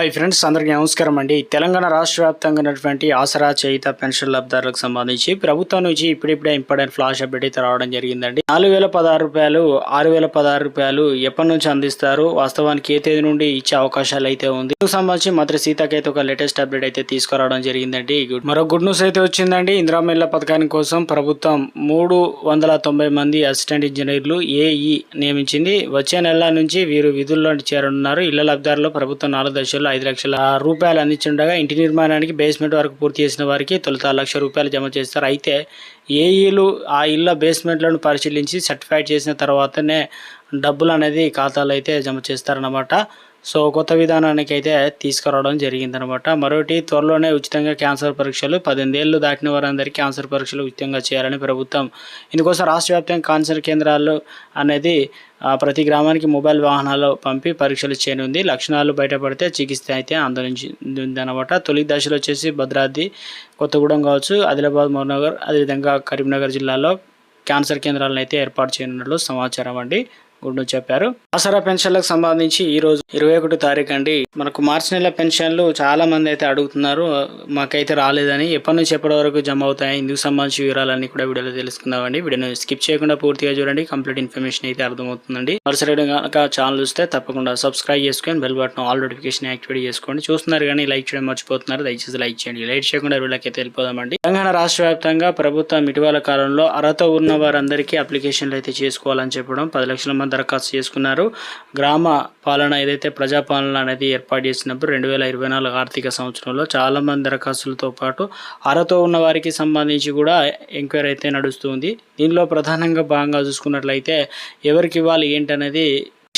Hi friends అందరికీ నమస్కారం అండి. తెలంగాణ రాష్ట్ర వ్యాప్తంగా ఉన్నటువంటి ఆసరా చేయిత పెన్షన్ లబ్ధారులకు సంబంధించి ప్రభుత్వం నుంచి ఇప్పుడిప్పుడే ఇంపార్టెంట్ ఫ్లాష్ అప్డేట్ అయితే రావడం జరిగిందండి. నాలుగు వేల పదహారు రూపాయలు ఆరు వేల పదహారు రూపాయలు ఎప్పటి నుంచి అందిస్తారు? వాస్తవానికి ఏ తేదీ నుండి ఇచ్చే అవకాశాలు అయితే ఉంది? ఇందుకు సంబంధించి మంత్రి సీతకైతే ఒక లేటెస్ట్ అప్డేట్ అయితే తీసుకురావడం జరిగిందండి. గుడ్- మరో గుడ్ న్యూస్ అయితే వచ్చిందండి. ఇందిరామిల్ల పథకాన్ని కోసం ప్రభుత్వం మూడు వందల తొంభై మంది అసిస్టెంట్ ఇంజనీర్లు ఏఈ నియమించింది. వచ్చే నెల నుంచి వీరు విధుల్లో చేరనున్నారు. ఇళ్ళ లబ్ధారులో ప్రభుత్వం నాలుగు దశలు దశల్లో ఐదు లక్షల రూపాయలు అందించుండగా ఇంటి నిర్మాణానికి బేస్మెంట్ వరకు పూర్తి చేసిన వారికి తొలుత లక్ష రూపాయలు జమ చేస్తారు. అయితే ఏఈలు ఆ ఇళ్ళ బేస్మెంట్లను పరిశీలించి సర్టిఫైడ్ చేసిన తర్వాతనే డబ్బులు అనేది ఖాతాలో అయితే జమ చేస్తారన్నమాట. సో కొత్త విధానానికి అయితే తీసుకురావడం జరిగిందనమాట. మరొకటి త్వరలోనే ఉచితంగా క్యాన్సర్ పరీక్షలు పద్దెనిమిది ఏళ్ళు దాటిన వారందరికీ క్యాన్సర్ పరీక్షలు ఉచితంగా చేయాలని ప్రభుత్వం ఇందుకోసం రాష్ట్ర వ్యాప్తంగా క్యాన్సర్ కేంద్రాలు అనేది ప్రతి గ్రామానికి మొబైల్ వాహనాలు పంపి పరీక్షలు చేయనుంది. లక్షణాలు బయటపడితే చికిత్స అయితే అందరించి అనమాట తొలి దశలో వచ్చేసి భద్రాద్రి కొత్తగూడెం కావచ్చు ఆదిలాబాద్ మహనగర్ అదేవిధంగా కరీంనగర్ జిల్లాలో క్యాన్సర్ కేంద్రాలను అయితే ఏర్పాటు చేయనున్నట్లు సమాచారం అండి. గుండు చెప్పారు. ఆసరా పెన్షన్లకు సంబంధించి ఈ రోజు ఇరవై ఒకటి తారీఖు అండి. మనకు మార్చి నెల పెన్షన్లు చాలా మంది అయితే అడుగుతున్నారు. మాకైతే రాలేదని. ఎప్పటి నుంచి ఎప్పటి వరకు జమ అవుతాయి? ఇందుకు సంబంధించి వివరాలన్నీ కూడా వీడియోలో తెలుసుకుందామండి. వీడియోని స్కిప్ చేయకుండా పూర్తిగా చూడండి. కంప్లీట్ ఇన్ఫర్మేషన్ అయితే అర్థమవుతుందండి. మరుసటి కనుక ఛానల్ చూస్తే తప్పకుండా సబ్స్క్రైబ్ చేసుకొని bell button all notification activate చేసుకోండి. చూస్తున్నారు కానీ లైక్ చేయడం మర్చిపోతున్నారు. దయచేసి లైక్ చేయండి. లైక్ చేయకుండా వీళ్ళకి అయితే వెళ్ళిపోదామండి. తెలంగాణ రాష్ట్ర వ్యాప్తంగా ప్రభుత్వం ఇటీవల కాలంలో అర్హత ఉన్న వారందరికీ అప్లికేషన్లు అయితే చేసుకోవాలని చెప్పడం పది లక్షల మంది దరఖాస్తు చేసుకున్నారు. గ్రామ పాలన ఏదైతే ప్రజాపాలన అనేది ఏర్పాటు చేసినప్పుడు రెండు వేల ఇరవై నాలుగు ఆర్థిక సంవత్సరంలో చాలామంది దరఖాస్తులతో పాటు అర్హత ఉన్న వారికి సంబంధించి కూడా ఎంక్వైరీ అయితే నడుస్తుంది. దీనిలో ప్రధానంగా భాగంగా చూసుకున్నట్లయితే ఎవరికి ఇవ్వాలి ఏంటనేది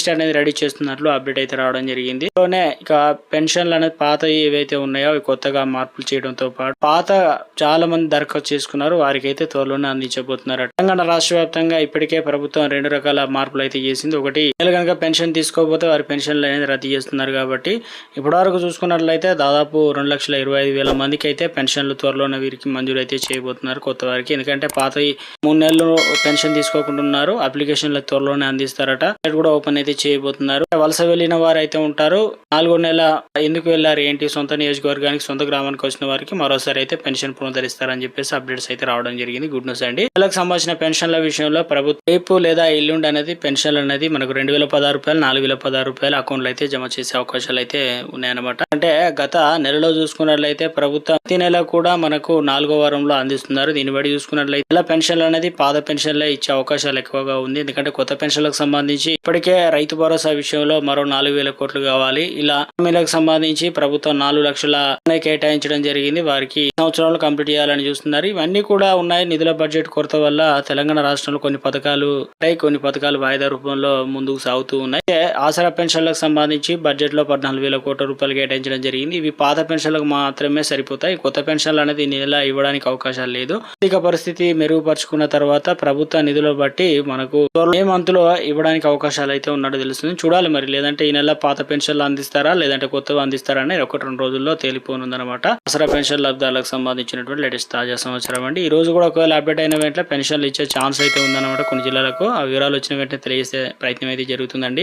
లిస్ట్ అనేది రెడీ చేస్తున్నట్లు అప్డేట్ అయితే రావడం జరిగింది. లోనే ఇక పెన్షన్లు అనేది పాత ఏవైతే ఉన్నాయో అవి కొత్తగా మార్పులు చేయడంతో పాటు పాత చాలా మంది దరఖాస్తు చేసుకున్నారు. వారికి అయితే త్వరలోనే అందించబోతున్నారు. తెలంగాణ రాష్ట్ర వ్యాప్తంగా ఇప్పటికే ప్రభుత్వం రెండు రకాల మార్పులు అయితే చేసింది. ఒకటి వీళ్ళు కనుక పెన్షన్ తీసుకోకపోతే వారి పెన్షన్లు అనేది రద్దు చేస్తున్నారు కాబట్టి ఇప్పటివరకు చూసుకున్నట్లయితే దాదాపు రెండు లక్షల ఇరవై ఐదు వేల మందికి అయితే పెన్షన్లు త్వరలోనే వీరికి మంజూరు అయితే చేయబోతున్నారు కొత్త వారికి. ఎందుకంటే పాత మూడు నెలలు పెన్షన్ తీసుకోకుండా ఉన్నారు అప్లికేషన్లు త్వరలోనే అందిస్తారట. కూడా ఓపెన్ అయితే చేయబోతున్నారు. వలస వెళ్ళిన వారు అయితే ఉంటారు. నాలుగో నెల ఎందుకు వెళ్ళారు ఏంటి? సొంత నియోజకవర్గానికి సొంత గ్రామానికి వచ్చిన వారికి మరోసారి అయితే పెన్షన్ పునరుద్ధరిస్తారని చెప్పేసి అప్డేట్స్ అయితే రావడం జరిగింది. గుడ్ న్యూస్ అండి. పిల్లలకు సంబంధించిన పెన్షన్ల విషయంలో ప్రభుత్వం రేపు లేదా ఎల్లుండి అనేది పెన్షన్లు అనేది మనకు రెండు వేల పదహారు రూపాయలు నాలుగు వేల పదహారు రూపాయలు అకౌంట్లు అయితే జమ చేసే అవకాశాలు అయితే ఉన్నాయన్నమాట. అంటే గత నెలలో చూసుకున్నట్లయితే ప్రభుత్వం ప్రతి నెల కూడా మనకు నాలుగో వారంలో అందిస్తున్నారు. దీన్ని బట్టి చూసుకున్నట్లయితే ఇలా పెన్షన్లు అనేది పాత పెన్షన్లే ఇచ్చే అవకాశాలు ఎక్కువగా ఉంది. ఎందుకంటే కొత్త పెన్షన్లకు సంబంధించి ఇప్పటికే రైతు భరోసా విషయంలో మరో నాలుగు వేల కోట్లు కావాలి. ఇలా హామీలకు సంబంధించి ప్రభుత్వం నాలుగు లక్షల కేటాయించడం జరిగింది. వారికి సంవత్సరాలు సంవత్సరంలో కంప్లీట్ చేయాలని చూస్తున్నారు. ఇవన్నీ కూడా ఉన్నాయి. నిధుల బడ్జెట్ కొరత వల్ల తెలంగాణ రాష్ట్రంలో కొన్ని పథకాలు కొన్ని పథకాలు వాయిదా రూపంలో ముందుకు సాగుతూ ఉన్నాయి. ఆసరా పెన్షన్లకు సంబంధించి బడ్జెట్లో పద్నాలుగు వేల కోట్ల రూపాయలు కేటాయించడం జరిగింది. ఇవి పాత పెన్షన్లకు మాత్రమే సరిపోతాయి. కొత్త పెన్షన్లు అనేది ఈ నెల ఇవ్వడానికి అవకాశాలు లేదు. ఆర్థిక పరిస్థితి మెరుగుపరుచుకున్న తర్వాత ప్రభుత్వ నిధులు బట్టి మనకు మే మంత్లో ఇవ్వడానికి అవకాశాలు అయితే ఉన్నాయి ఉన్నట్టు తెలుస్తుంది. చూడాలి మరి. లేదంటే ఈ నెల పాత పెన్షన్లు అందిస్తారా? లేదంటే కొత్తగా అందిస్తారా అనేది ఒకటి రెండు రోజుల్లో తేలిపోనుందన్నమాట. దసరా పెన్షన్ లబ్ధాలకు సంబంధించినటువంటి లేటెస్ట్ తాజా సమాచారం అండి. ఈ రోజు కూడా ఒకవేళ అప్డేట్ అయిన వెంటనే పెన్షన్లు ఇచ్చే ఛాన్స్ అయితే ఉందన్నమాట కొన్ని జిల్లాలకు. ఆ వివరాలు వచ్చిన వెంటనే తెలియజేసే ప్రయత్నం అయితే జరుగుతుందండి.